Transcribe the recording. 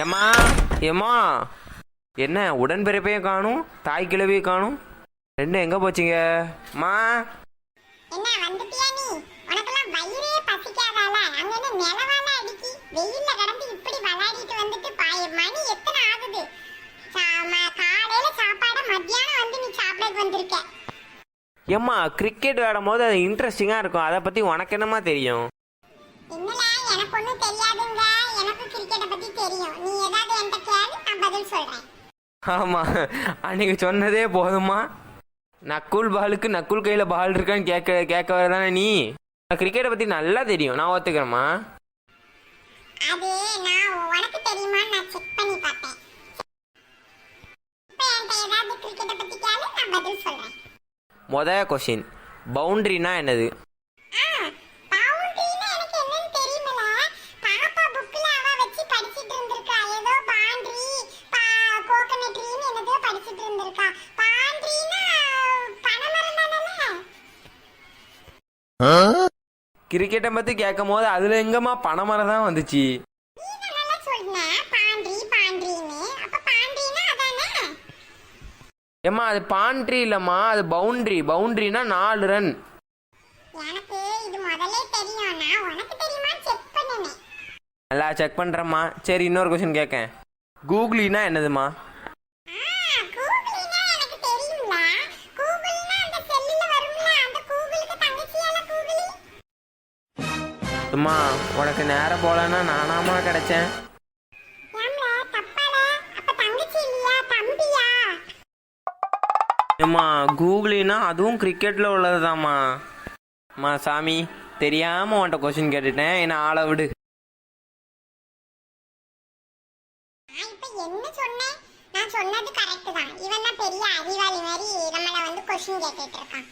ஏம்மா ஏம்மா? என்ன உடன்பிறப்பையும் காணும் தாய் கிழவியும் காணும்? ரெண்டும் எங்கே போச்சுங்க? அம்மா என்ன வந்துட்டியா நீ? உனக்கெல்லாம் வயிறே பசிக்காதால? அங்க என்ன நிலவான அடிக்கி வெயில்ல கிடந்து இப்படி விளையாடிட்டு வந்துட்டு பாய மணி எத்தனை ஆகுது? சா- ம- காலையில சாப்பாடு மத்தியானம் வந்து நீ சாப்பிடக்கு வந்திருக்க. ஏம்மா கிரிக்கெட் விளையாடும் போது அது இன்ட்ரெஸ்டிங்காக இருக்கும். அதை பற்றி உனக்கு என்னம்மா தெரியும்? என்னல எனக்கு ஒண்ணும் தெரியாதுங்க எனக்கு கிரிக்கெட்டை பத்தி தெரியும். நீ ஏதாவது என்கிட்ட கேளு நான் பதில் சொல்றேன். ஆமாம் அன்னைக்கு சொன்னதே போதுமா நக்குல் பாலுக்கு நக்குல் கையில் பால் இருக்கான்னு கேட்க கேட்க வரதானே நீ? கிரிக்கெட்டை பற்றி நல்லா தெரியும். நான் ஒத்துக்கிறேம்மா. அது நான் உனக்கு தெரியுமான்னு நான் செக் பண்ணி பார்த்தேன். இப்ப என்கிட்ட ஏதாவது கிரிக்கெட்டை பத்தி கேளு நான் பதில் சொல்றேன். மொத கொஷின் பவுண்ட்ரினா என்னது? கிரிக்கெட்டை பற்றி கேட்கும் போது அதில் எங்கம்மா பணமரம் தான் வந்துச்சு? ஏம்மா அது பாண்ட்ரி இல்லைம்மா அது பவுண்ட்ரி. பவுண்ட்ரினா நாலு ரன். எனக்கு இது முதல்லே தெரியும் நான் உனக்கு தெரியுமான்னு செக் பண்ணுனேன். நல்லா செக் பண்ணுறேம்மா சரி இன்னொரு கொஷின் கேட்கேன். கூகுளினா என்னதுமா அம்மா உனக்கு நேரம் போகலன்னா நானாம்மா கிடைச்சேன்? ஏம்மா கூகுளினா அதுவும் கிரிக்கெட்டில் உள்ளதுதாம்மா. அம்மா சாமி தெரியாமல் உன்கிட்ட கொஷின் கேட்டுட்டேன். என்ன ஆளை விடு. நான் சொன்னது correct தான். இவன் பெரிய அறிவாளி மாதிரி நம்மள வந்து question கேட்டுட்டு இருக்கான்.